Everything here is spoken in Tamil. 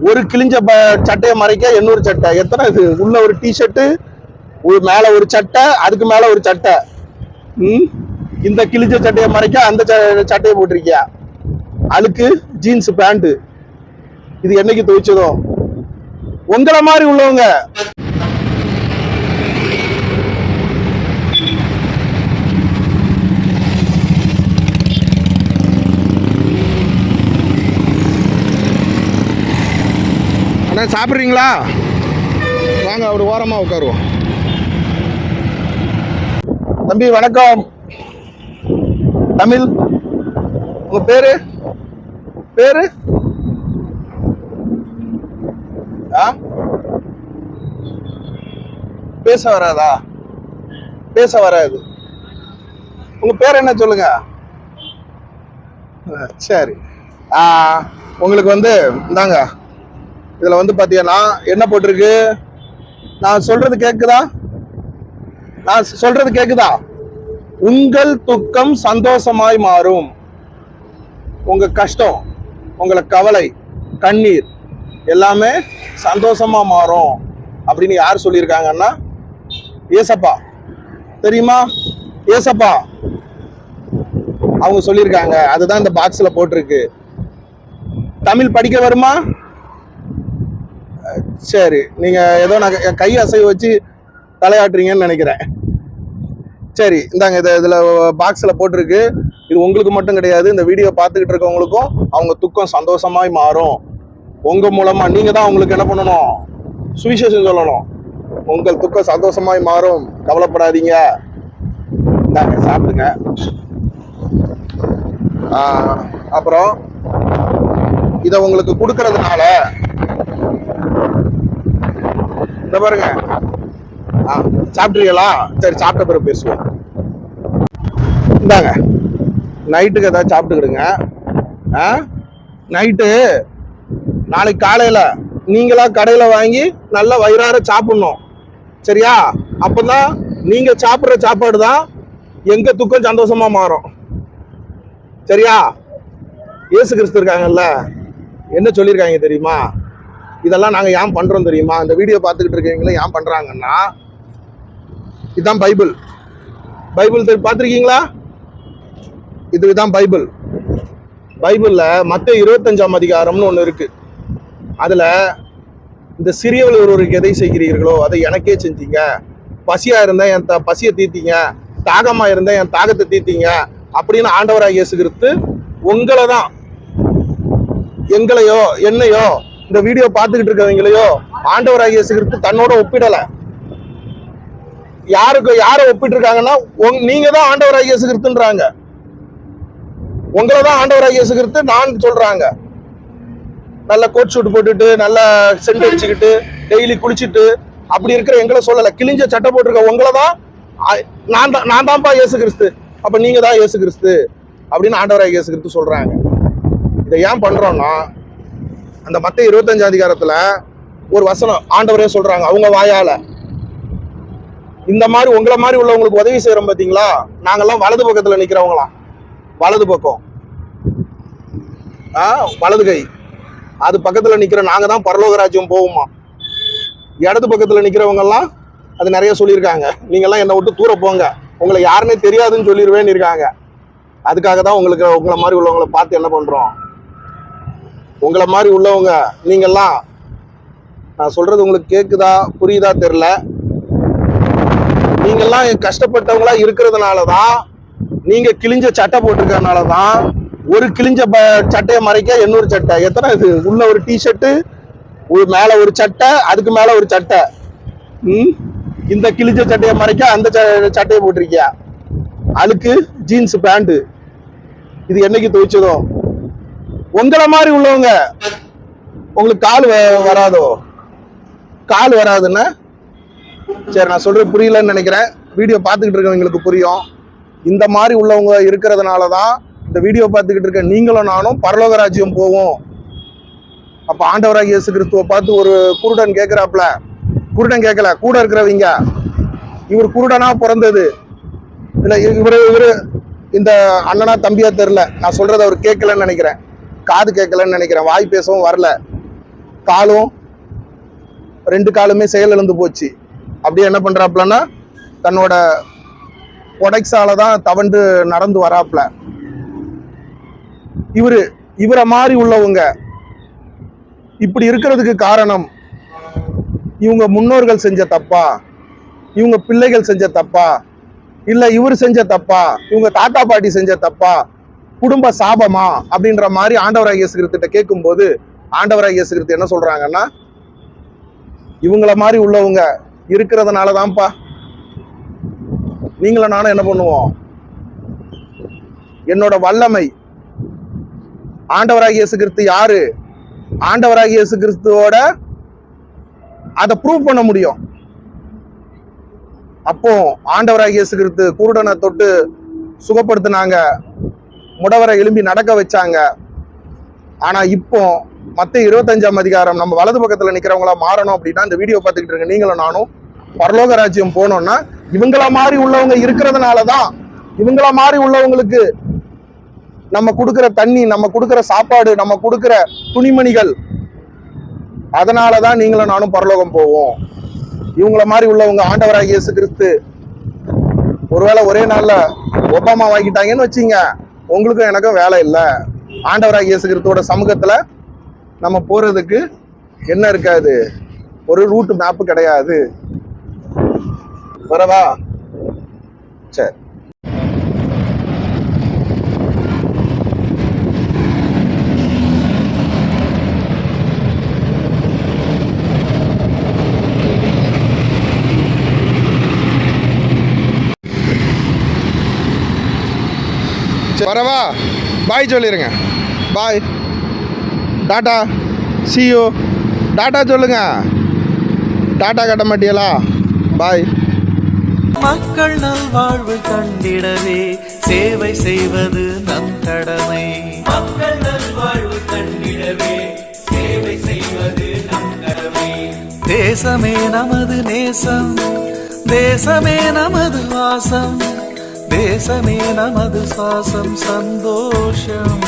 ஒரு கிழிஞ்ச ப- சட்டையை மறைக்க இன்னொரு சட்டை. எத்தனை இது? உள்ள ஒரு டிஷர்ட்டு ஒரு மேல ஒரு சட்டை அதுக்கு மேல ஒரு சட்டை. ம்? இந்த கிழிஞ்ச சட்டையை மறைக்க அந்த ச- சட்டையை போட்டிருக்கியா? அழுக்கு ஜீன்ஸ் பேண்ட்டு இது என்னைக்கு துவைச்சதோ? உங்களை மாதிரி உள்ளவங்க. அண்ணா சாப்பிட்றீங்களா? வாங்க ஒரு ஓரமாக உட்காருவோம். தம்பி வணக்கம். தமிழ் உங்கள் பேரு? பேரு? ஆ? பேச வராதா? பேச வராது. உங்க பேர் என்ன சொல்லுங்க? ஆ, சரி. உங்களுக்கு வந்து இந்தாங்க. இதில் வந்து பார்த்தீங்கன்னா என்ன போட்டிருக்கு? நான் சொல்றது கேட்குதா நான் சொல்றது கேட்குதா உங்கள் துக்கம் சந்தோஷமாய் மாறும். உங்க கஷ்டம் உங்களை கவலை கண்ணீர் எல்லாமே சந்தோஷமா மாறும். அப்படின்னு யார் சொல்லியிருக்காங்கன்னா ஏசப்பா. தெரியுமா? ஏசப்பா. அவங்க சொல்லியிருக்காங்க. அதுதான் இந்த பாக்ஸில் போட்டிருக்கு. தமிழ் படிக்க வருமா? சரி நீங்கள் ஏதோ நான் கை அசைவு வச்சு தலையாட்டுறீங்கன்னு நினைக்கிறேன். சரி இந்தாங்க இதை இதில் பாக்ஸில் போட்டிருக்கு. இது உங்களுக்கு மட்டும் கிடையாது இந்த வீடியோ பார்த்துக்கிட்டு இருக்கவங்களுக்கும் அவங்க துக்கம் சந்தோஷமாய் மாறும். உங்கள் மூலமாக நீங்கள் தான் அவங்களுக்கு என்ன பண்ணணும்? சுவிசேஷம் சொல்லணும். உங்கள் துக்கம் சந்தோஷமாய் மாறும். கவலைப்படாதீங்க. இந்தாங்க சாப்பிடுங்க. அப்புறம் இதை உங்களுக்கு கொடுக்கறதுனால இந்த பாருங்க. ஆ சாப்பிட்றீங்களா சரி சாப்பிட்ட பிறகு பேசுவோம். இந்தாங்க. நைட்டுக்கு ஏதாவது சாப்பிட்டுக்கிடுங்க. ஆ நைட்டு நாளைக்கு காலையில் நீங்களா கடையில் வாங்கி நல்லா வயிறார சாப்பிட்ணும். சரியா? அப்போ தான் நீங்கள் சாப்பிட்ற சாப்பாடு தான் எங்கள் துக்கம் சந்தோஷமா மாறும். சரியா? இயேசு கிறிஸ்து இருக்காங்கல்ல? என்ன சொல்லியிருக்காங்க தெரியுமா? இதெல்லாம் நாங்கள் ஏன் பண்ணுறோம் தெரியுமா? இந்த வீடியோ பார்த்துக்கிட்டு இருக்கீங்களா ஏன் பண்ணுறாங்கன்னா இதுதான் பைபிள். பைபிள் தெரி- இது இதுதான் பைபிள். பைபிளில் மற்ற இருபத்தஞ்சாம் அதிகாரம்னு ஒன்று இருக்குது அதில் இந்த சிறியவள் ஒருவருக்கு எதை செய்கிறீர்களோ அதை எனக்கே செஞ்சீங்க. பசியாக இருந்தால் என் த பசியை தீர்த்தீங்க தாகமாக இருந்தால் என் தாகத்தை தீர்த்தீங்க அப்படின்னு ஆண்டவராக இயேசுகிறது உங்களை தான் எங்களையோ என்னையோ இந்த வீடியோ பார்த்துக்கிட்டு இருக்கவங்களையோ ஆண்டவர் ஆகிய கிறிஸ்து தன்னோட ஒப்பிடல. யாருக்கு யாரை ஒப்பிட்டு இருக்காங்கன்னா நீங்க தான் ஆண்டவர் ஆகிய கிறிஸ்துன்றாங்க உங்களை தான் ஆண்டவராக இயேசு நான் சொல்றாங்க. நல்ல கோட் ஷூட் போட்டுட்டு நல்லா சென்ட் அடிச்சுக்கிட்டு டெய்லி குளிச்சுட்டு அப்படி இருக்கிற எங்களை சொல்லலை. கிழிஞ்ச சட்டை போட்டிருக்க உங்களை தான் நான் தான் நான் தான்ப்பா இயேசு கிறிஸ்து அப்போ நீங்கள் தான் இயேசு கிறிஸ்து அப்படின்னு ஆண்டவராக இயேசு கிறிஸ்து சொல்கிறாங்க இதை ஏன் பண்ணுறோன்னா அந்த மத்த இருபத்தஞ்சு அதிகாரத்துல ஒரு வசனம் ஆண்டவரே சொல்றாங்க அவங்க வாயால. இந்த மாதிரி உங்களை மாதிரி உள்ளவங்களுக்கு உதவி செய்யறோம் பாத்தீங்களா? நாங்கெல்லாம் வலது பக்கத்துல நிக்கிறவங்களாம் வலது பக்கம். ஆ வலது கை. அது பக்கத்துல நிக்கிற நாங்க தான் பரலோகராஜ்யம் போவோமா இடது பக்கத்துல நிக்கிறவங்க எல்லாம் அது நிறைய சொல்லியிருக்காங்க. நீங்கெல்லாம் என்னை விட்டு தூர போங்க. உங்களை யாருன்னே தெரியாதுன்னு சொல்லிடுவேன்னு இருக்காங்க. அதுக்காக தான் உங்களுக்கு உங்களை மாதிரி உள்ளவங்களை பார்த்து என்ன பண்றோம்? உங்களை மாதிரி உள்ளவங்க நீங்கள்லாம் நான் சொல்கிறது உங்களுக்கு கேட்குதா புரியுதா தெரில நீங்கள்லாம் கஷ்டப்பட்டவங்களா இருக்கிறதுனால தான் நீங்கள் கிழிஞ்ச சட்டை போட்டிருக்கனால தான் ஒரு கிழிஞ்ச ப- சட்டையை மறைக்க இன்னொரு சட்டை. எத்தனை இது? உள்ள ஒரு டிஷர்ட்டு ஒரு மேலே ஒரு சட்டை அதுக்கு மேலே ஒரு சட்டை. ம்? இந்த கிழிஞ்ச சட்டையை மறைக்க அந்த ச- சட்டையை போட்டிருக்கியா? அழுக்கு ஜீன்ஸ் பேண்ட்டு இது என்னைக்கு துவைச்சதோ உங்களை மாதிரி உள்ளவங்க உங்களுக்கு கால் வ- வராதோ? கால் வராதுன்னா? சரி நான் சொல்றது புரியலன்னு நினைக்கிறேன். வீடியோ பார்த்துக்கிட்டு இருக்கவங்களுக்கு புரியும். இந்த மாதிரி உள்ளவங்க இருக்கிறதுனால தான் இந்த வீடியோ பார்த்துக்கிட்டு இருக்க நீங்களும் நானும் பரலோக ராஜ்யம் போவோம். அப்போ ஆண்டவராக இயேசு கிறிஸ்துவை பார்த்து ஒரு குருடன் கேட்குறாப்புல குருடன் கேட்கல கூட இருக்கிறவங்க. இவர் குருடனா பிறந்தது. இல்லை இவரு இவரு இந்த அண்ணனா தம்பியா தெரில நான் சொல்றதை அவர் கேட்கலன்னு நினைக்கிறேன். காது கேட்கலன்னு நினைக்கிறேன். வாய் பேசவும் வரல. காலும் ரெண்டு காலுமே செயலிழந்து போச்சு. அப்படியே என்ன பண்றாப்புலன்னா தன்னோட கொடைக்ஸால தான் தவண்டு நடந்து வராப்புல. இவரு இவரை மாதிரி உள்ளவங்க. இப்படி இருக்கிறதுக்கு காரணம் இவங்க முன்னோர்கள் செஞ்ச தப்பா? இவங்க பிள்ளைகள் செஞ்ச தப்பா? இல்ல இவர் செஞ்ச தப்பா? இவங்க தாத்தா பாட்டி செஞ்ச தப்பா? குடும்ப சாபமா அப்படின்ற மாதிரி ஆண்டவராக இயேசு கேட்கும்போது ஆண்டவராக இயேசு கிறிஸ்து என்ன சொல்றாங்கன்னா இவங்கள மாதிரி உள்ளவங்க இருக்கிறதுனால தான்ப்பா நீங்களும் நானும் என்ன பண்ணுவோம்? என்னோட வல்லமை. ஆண்டவராகிய இயேசு கிறிஸ்து யாரு? ஆண்டவராகிய இயேசு கிறிஸ்துவோட அதை ப்ரூவ் பண்ண முடியும். அப்போ ஆண்டவராகிய இயேசு கிறிஸ்து குருடனை தொட்டு சுகப்படுத்தினாங்க. முடவரை எழும்பி நடக்க வச்சாங்க. ஆனா இப்போ மத்த இருபத்தஞ்சாம் அதிகாரம் நம்ம வலது பக்கத்துல நிக்கிறவங்களா மாறணும் அப்படின்னா இந்த வீடியோ பார்த்துக்கிட்டு இருக்க நீங்களும் நானும் பரலோக ராஜ்யம் போனோம்னா இவங்கள மாதிரி உள்ளவங்க இருக்கிறதுனால தான் இவங்கள மாதிரி உள்ளவங்களுக்கு நம்ம கொடுக்குற தண்ணி நம்ம கொடுக்குற சாப்பாடு நம்ம கொடுக்குற துணிமணிகள். அதனால தான் நீங்களும் நானும் பரலோகம் போவோம். இவங்கள மாதிரி உள்ளவங்க ஆண்டவராக இயேசு கிறிஸ்து. ஒருவேளை ஒரே நாள்ல ஒபாமா வாங்கிட்டாங்கன்னு வச்சீங்க. உங்களுக்கும் எனக்கும் வேலை இல்லை. ஆண்டவராக இயேசு கிறிஸ்துவோட நம்ம போகிறதுக்கு என்ன இருக்காது? ஒரு ரூட் மேப்பு கிடையாது. வரவா? சரி, வரவா பாய் சொல்லிடுங்க bye tata see you tata சொல்லுங்க. டாட்டா கட்ட மாட்டியலா? பாய் மக்கள் நல்வாழ்வு கண்டிடவே சேவை செய்வது நம் கடமை. மக்கள் நல்வாழ்வு கண்டிடவே சேவை செய்வது நம் கடமை. தேசமே நமது நேசம் தேசமே நமது வாசம். தேசமே நமது சுவாசம் சந்தோஷம்.